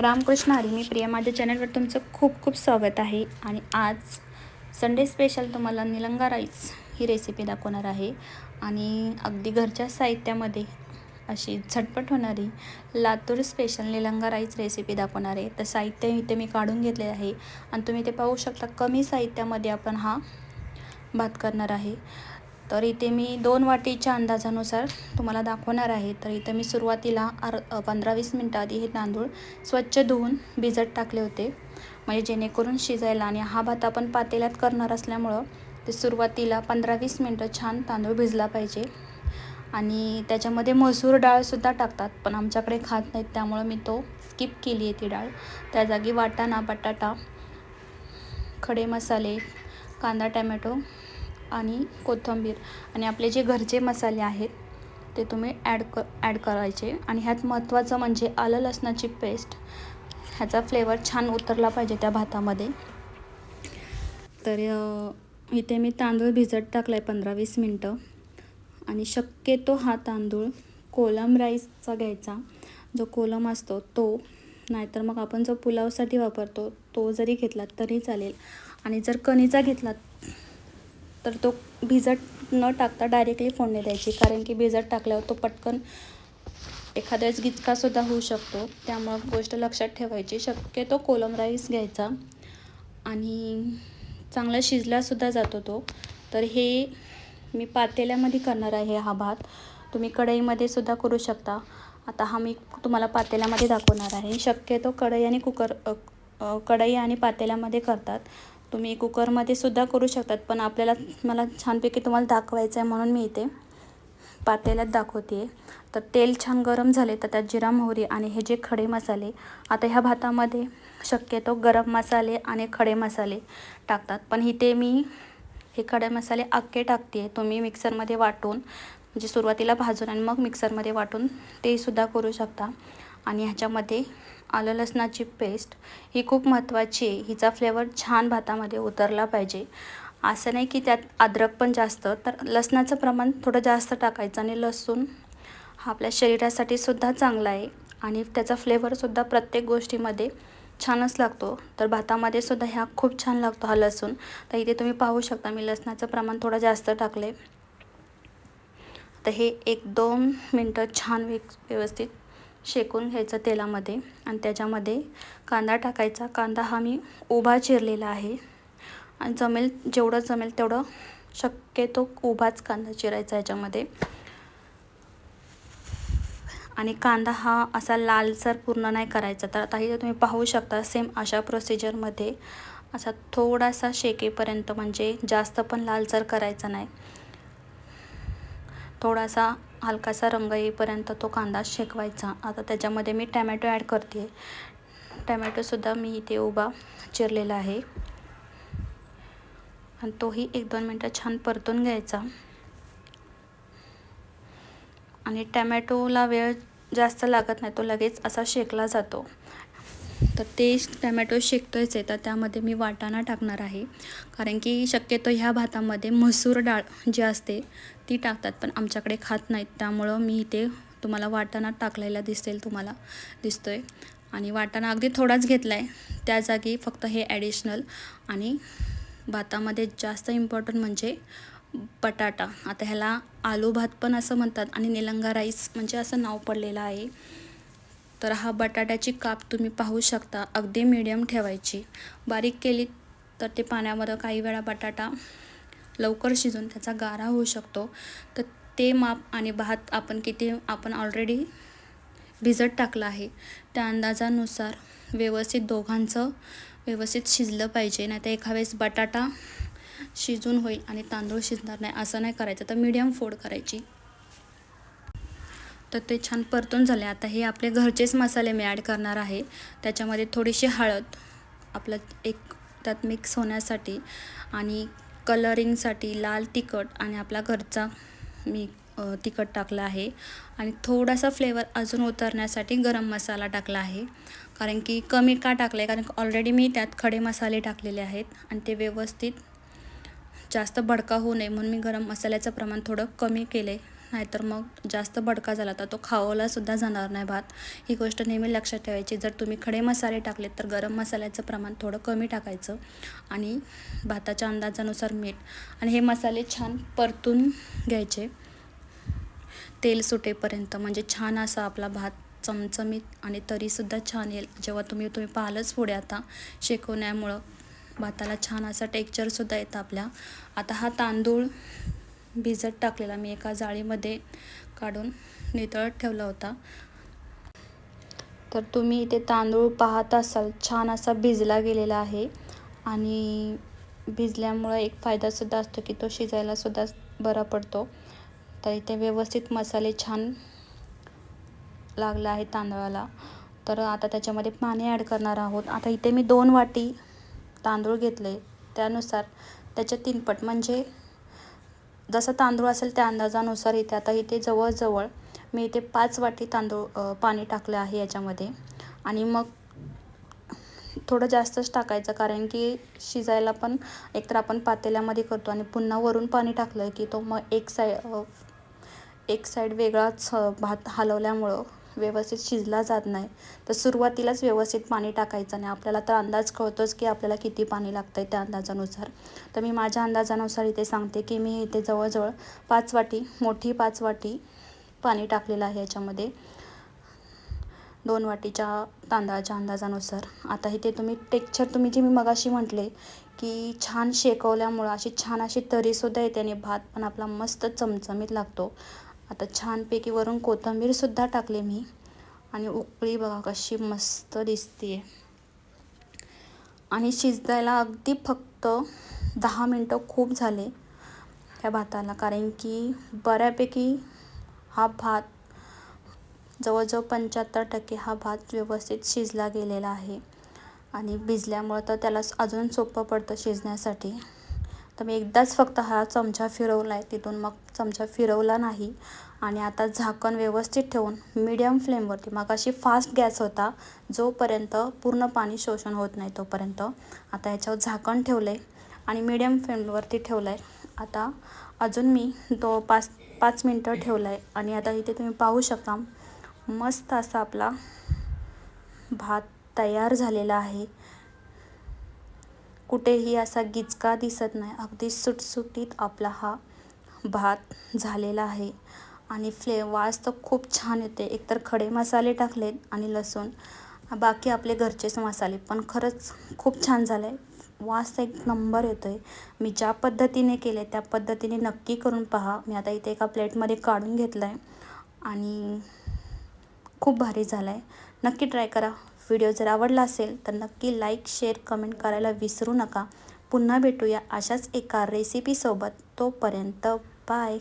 रामकृष्ण हरी मी प्रिया. माझ्या चॅनलवर तुमचं खूप खूप स्वागत आहे. आणि आज संडे स्पेशल तुम्हाला निलंगा राईस ही रेसिपी दाखवणार आहे. आणि अगदी घरच्या साहित्यामध्ये अशी झटपट होणारी Latur special Nilanga rice recipe दाखवणार आहे. तर साहित्य इथे मी काढून घेतले आहे. आणि तुम्ही ते पाहू शकता कमी साहित्यामध्ये आपण हा भात करणार आहे. तर इथे मी दोन वाटीच्या अंदाजानुसार तुम्हाला दाखवणार आहे. तर इथं मी सुरुवातीला अर पंधरा वीस मिनटं आधी हे तांदूळ स्वच्छ धुवून भिजत टाकले होते. म्हणजे जेणेकरून शिजायला आणि हा भात आपण पातेल्यात करणार असल्यामुळं ते सुरुवातीला पंधरा वीस मिनटं छान तांदूळ भिजला पाहिजे. आणि त्याच्यामध्ये मसूर डाळसुद्धा टाकतात पण आमच्याकडे खात नाहीत त्यामुळं मी तो स्किप केली आहे ती डाळ. त्या जागी वाटाणा बटाटा खडे मसाले कांदा टॅमॅटो आणि कोथिंबीर आणि आपले जे घरचे मसाले आहेत ते तुम्ही ॲड क ॲड करायचे. आणि ह्यात महत्त्वाचं म्हणजे आलं लसणाची पेस्ट ह्याचा फ्लेवर छान उतरला पाहिजे त्या भातामध्ये. तर इथे मी तांदूळ भिजत टाकला आहे पंधरा वीस मिनटं. आणि शक्यतो हा तांदूळ कोलम राईसचा घ्यायचा. जो कोलम असतो तो. नाहीतर मग आपण जो पुलावसाठी वापरतो तो जरी घेतला तरी चालेल. आणि जर कणीचा घेतला तर तो भिजत न टाकता डायरेक्टली फोडणी द्यायची. कारण की भिजत टाकल्यावर तो पटकन एखाद्या वेळेस गिचकासुद्धा होऊ शकतो. त्यामुळं गोष्ट लक्षात ठेवायची. शक्यतो कोलम राईस घ्यायचा. आणि चांगला शिजलासुद्धा जातो तो. तर हे मी पातेल्यामध्ये करणार आहे हा भात. तुम्ही कढईमध्ये सुद्धा करू शकता. आता हा मी तुम्हाला पातेल्यामध्ये दाखवणार आहे. शक्यतो कढई आणि कुकर कढई आणि पातेल्यामध्ये करतात. तुम्ही कुकरमध्ये सुद्धा करू शकतात पण आपल्याला मला छानपैकी तुम्हाला दाखवायचं आहे म्हणून मी इथे पातेल्यात दाखवते तर तेल छान गरम झाले तर त्यात जिरा मोहरी आणि हे जे खडे मसाले आता ह्या भातामध्ये शक्यतो गरम मसाले आणि खडे मसाले टाकतात. पण इथे मी हे खडे मसाले अख्खे टाकते तुम्ही मिक्सरमध्ये वाटून म्हणजे सुरुवातीला भाजून आणि मग मिक्सरमध्ये वाटून ते सुद्धा करू शकता. आणि ह्याच्यामध्ये आलं लसणाची पेस्ट ही खूप महत्त्वाची आहे. हिचा फ्लेवर छान भातामध्ये उतरला पाहिजे. असं नाही की त्यात अद्रक पण जास्त तर लसणाचं प्रमाण थोडं जास्त टाकायचं आणि लसूण हा आपल्या शरीरासाठी सुद्धा चांगला आहे. आणि त्याचा फ्लेवरसुद्धा प्रत्येक गोष्टीमध्ये छानच लागतो. तर भातामध्ये सुद्धा ह्या खूप छान लागतो हा लसूण. तर इथे तुम्ही पाहू शकता मी लसणाचं प्रमाण थोडं जास्त टाकले तर हे एक दोन मिनटं छान व्यवस्थित शेकून घ्यायचं तेलामध्ये आणि त्याच्यामध्ये कांदा टाकायचा. कांदा हा मी उभा चिरलेला आहे. आणि जमेल जेवढं जमेल तेवढं शक्यतो उभाच कांदा चिरायचा याच्यामध्ये. आणि कांदा हा असा लालसर पूर्ण नाही करायचा. तर आता इथे तुम्ही पाहू शकता सेम अशा प्रोसिजरमध्ये असा थोडासा शेकेपर्यंत म्हणजे जास्त पण लालसर करायचा नाही. थोडासा हलकासा रंग येईपर्यंत तो कांदा शेकवायचा. आता त्याच्यामध्ये मी टॅमॅटो ॲड करते. टॅमॅटोसुद्धा मी इथे उभा चिरलेला आहे. आणि तोही एक दोन मिनटं छान परतून घ्यायचा. आणि टॅमॅटोला वेळ जास्त लागत नाही तो लगेच असा शेकला जातो. तर ते टॅमॅटो शेकतोयच आहे तर त्यामध्ये मी वाटाणा टाकणार आहे. कारण की शक्यतो ह्या भातामध्ये मसूर डाळ जी असते ती टाकतात पण आमच्याकडे खात नाहीत. त्यामुळं मी इथे तुम्हाला वाटाणा टाकलेला दिसेल तुम्हाला दिसतो आहे आणि वाटाणा अगदी थोडाच घेतला आहे त्या जागी फक्त हे ॲडिशनल आणि भातामध्ये जास्त इम्पॉर्टंट म्हणजे बटाटा. आता ह्याला आलू भात पण असं म्हणतात आणि निलंगा राईस म्हणजे असं नाव पडलेलं आहे. तर हा बटाट्याची काप तुम्ही पाहू शकता. अगदी मीडियम ठेवायची. बारीक केली तर ते पाण्यामध्ये काही वेळा बटाटा लवकर शिजून त्याचा गारा होऊ शकतो. तर ते माप आणि भात आपण किती आपण ऑलरेडी भिजत टाकलं आहे. त्या अंदाजानुसार व्यवस्थित दोघांचं व्यवस्थित शिजलं पाहिजे. नाही तर एका वेळेस बटाटा शिजून होईल आणि तांदूळ शिजणार नाही. असं नाही करायचं. तर मीडियम फोड करायची. तर ते छान परतून झाले. आता हे आपले घरचेच मसाले मी ॲड करणार आहे. त्याच्यामध्ये थोडीशी हळद आपलं एक त्यात मिक्स होण्यासाठी आणि कलरिंगसाठी लाल तिखट आणि आपला घरचा मी तिखट टाकला आहे. आणि थोडासा फ्लेवर अजून उतरण्यासाठी गरम मसाला टाकला आहे. कारण की कमी का टाकलं आहे कारण ऑलरेडी मी त्यात खडे मसाले टाकलेले आहेत आणि ते व्यवस्थित जास्त भडका होऊ नये म्हणून मी गरम मसाल्याचं प्रमाण थोडं कमी केलं आहे नाहीतर मग जास्त बडका झाला तर तो खावलासुद्धा जाणार नाही भात. ही गोष्ट नेहमी लक्षात ठेवायची. जर तुम्ही खडे मसाले टाकलेत तर गरम मसाल्याचं प्रमाण थोडं कमी टाकायचं आणि भाताच्या अंदाजानुसार मीठ आणि हे मसाले छान परतून घ्यायचे. तेल सुटेपर्यंत म्हणजे छान असा आपला भात चमचमीत आणि तरीसुद्धा छान येईल. जेव्हा तुम्ही तुम्ही पाहिलंच पुढे आता शेकवण्यामुळं भाताला छान असा टेक्चरसुद्धा येतं आपल्या. आता हा तांदूळ भिजत टाकलेला मी एका जाळीमध्ये काढून नितळत ठेवला होता. तर तुम्ही इथे तांदूळ पाहत असाल छान असा भिजला गेलेला आहे आणि भिजल्यामुळं एक फायदासुद्धा असतो की तो शिजायलासुद्धा बरा पडतो. तर इथे व्यवस्थित मसाले छान लागला आहे तांदळाला. तर आता त्याच्यामध्ये पाणी ॲड करणार आहोत. आता इथे मी दोन वाटी तांदूळ घेतले त्यानुसार त्याच्या तीनपट म्हणजे जसं तांदूळ असेल त्या अंदाजानुसार इथे आता इथे जवळजवळ मी इथे पाच वाटी तांदूळ पाणी टाकलं आहे याच्यामध्ये. आणि मग थोडं जास्तच टाकायचं कारण की शिजायला पण एकतर आपण पातेल्यामध्ये करतो आणि पुन्हा वरून पाणी टाकलं की तो मग एक साईड एक साईड वेगळाच भात हलवल्यामुळं व्यवस्थित शिजला जात नाही. तर सुरुवातीलाच व्यवस्थित पाणी टाकायचं नाही. आपल्याला तर अंदाज कळतोच की आपल्याला किती पाणी लागतं आहे त्या अंदाजानुसार. तर मी माझ्या अंदाजानुसार इथे सांगते की मी इथे जवळजवळ पाच वाटी मोठी पाच वाटी पाणी टाकलेलं आहे याच्यामध्ये. दोन वाटीच्या तांदळाच्या अंदाजानुसार. आता इथे तुम्ही टेक्चर तुम्ही जे मी मगाशी म्हटले की छान शेकवल्यामुळं अशी छान अशी तरीसुद्धा येते आणि भात पण आपला मस्त चमचमीत लागतो. आता छानपैकी वरून कोथिंबीरसुद्धा टाकले मी. आणि उकळी बघा कशी मस्त दिसते आणि शिजायला अगदी फक्त दहा मिनटं खूप झाले त्या भाताला कारण की बऱ्यापैकी हा भात जवळजवळ पंच्याहत्तर टक्के हा भात व्यवस्थित शिजला गेलेला आहे. आणि भिजल्यामुळं तर त्याला अजून सोपं पडतं शिजण्यासाठी. तर मी एकदाच फक्त हा चमचा फिरवला आहे तिथून मग चमचा फिरवला नाही. आणि आता झाकण व्यवस्थित ठेवून मीडियम फ्लेमवरती मग अशी फास्ट गॅस होता जोपर्यंत पूर्ण पाणी शोषण होत नाही तोपर्यंत. आता ह्याच्यावर झाकण ठेवलं आहे आणि मीडियम फ्लेमवरती ठेवलं आहे आता अजून मी तो पाच पाच मिनटं ठेवलं आहे आणि आता इथे तुम्ही पाहू शकता मस्त असा आपला भात तयार झालेला आहे. कुठेही असा गिचका दिसत नाही. अगदी सुटसुटीत आपला हा भात झालेला आहे. आणि फ्ले वास तर खूप छान येते एकतर खडे मसाले टाकलेत आणि लसूण. बाकी आपले घरचेच मसाले. पण खरंच खूप छान झालं आहे वास एक नंबर येतो आहे मी ज्या पद्धतीने केले त्या पद्धतीने नक्की करून पहा. मी आता इथे एका प्लेटमध्ये काढून घेतलं आहे आणि खूप भारी झाला आहे नक्की ट्राय करा. व्हिडिओ जर आवडला असेल तर नक्की लाईक शेअर कमेंट करायला विसरू नका. पुन्हा भेटूया अशाच एका रेसिपीसोबत तोपर्यंत बाय